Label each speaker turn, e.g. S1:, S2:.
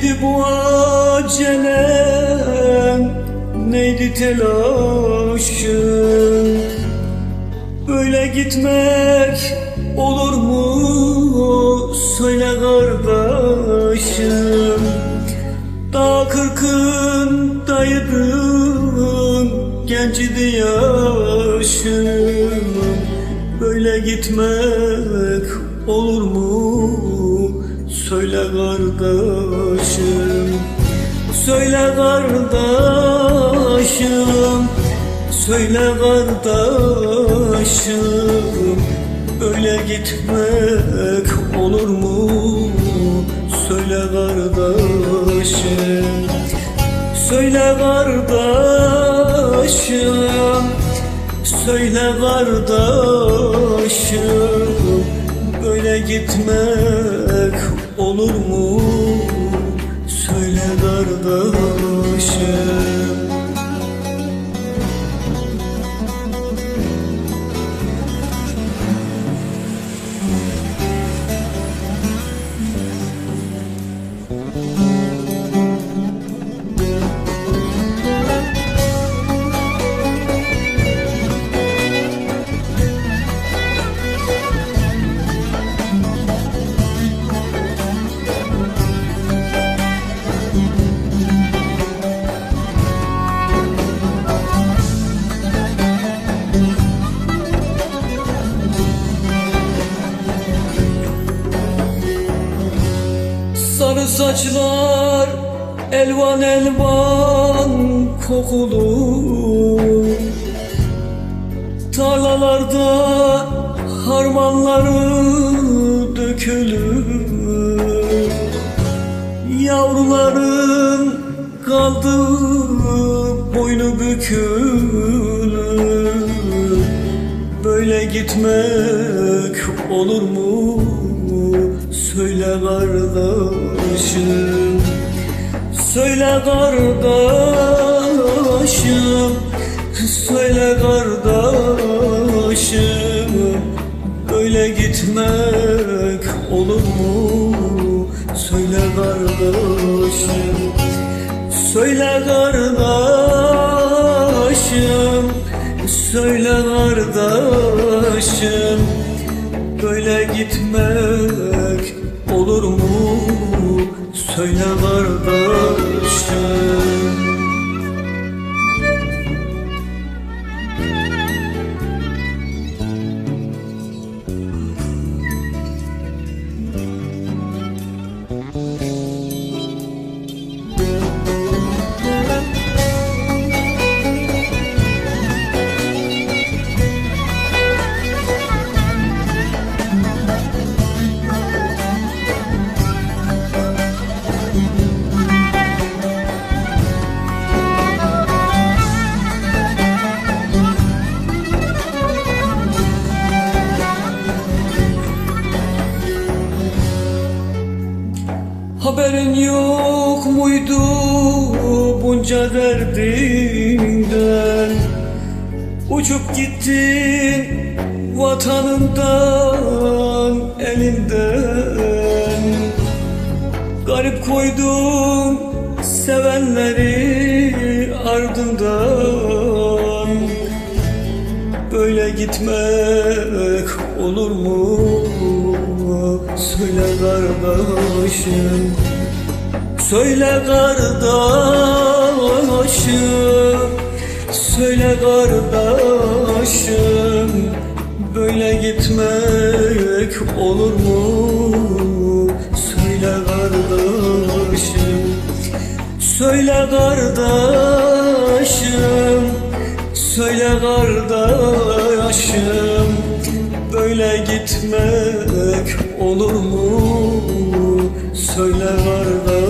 S1: Neydi bu acelem? Neydi telaşın Böyle gitmek olur mu? Söyle kardeşim. Daha kırkındaydım Gencidi yaşım. Böyle gitmek olur mu Söyle kardeşim Söyle kardeşim Söyle kardeşim. Böyle gitmek olur mu? Söyle kardeşim Söyle kardeşim Söyle kardeşim. Böyle gitmek olur mu? Söyle kardeşim Sarı saçlar elvan elvan kokulu. Tarlalarda harmanları dökülür Yavruların kaldı boynu bükülür Böyle gitmek olur mu? Söyle kardeşim Söyle kardeşim Söyle kardeşim Böyle gitmek olur mu? Söyle kardeşim Söyle kardeşim Söyle kardeşim Böyle gitmek olur mu? Söyle kardeşim Haberin yok muydu bunca derdinden? Uçup gittin vatanından elinden. Garip koydum sevenleri ardından. Böyle gitmek olur mu? Söyle kardeşim Söyle kardeşim Söyle kardeşim Böyle gitmek olur mu? Söyle kardeşim Söyle kardeşim Söyle kardeşim Böyle gitmek olur mu? Söyle kardeşim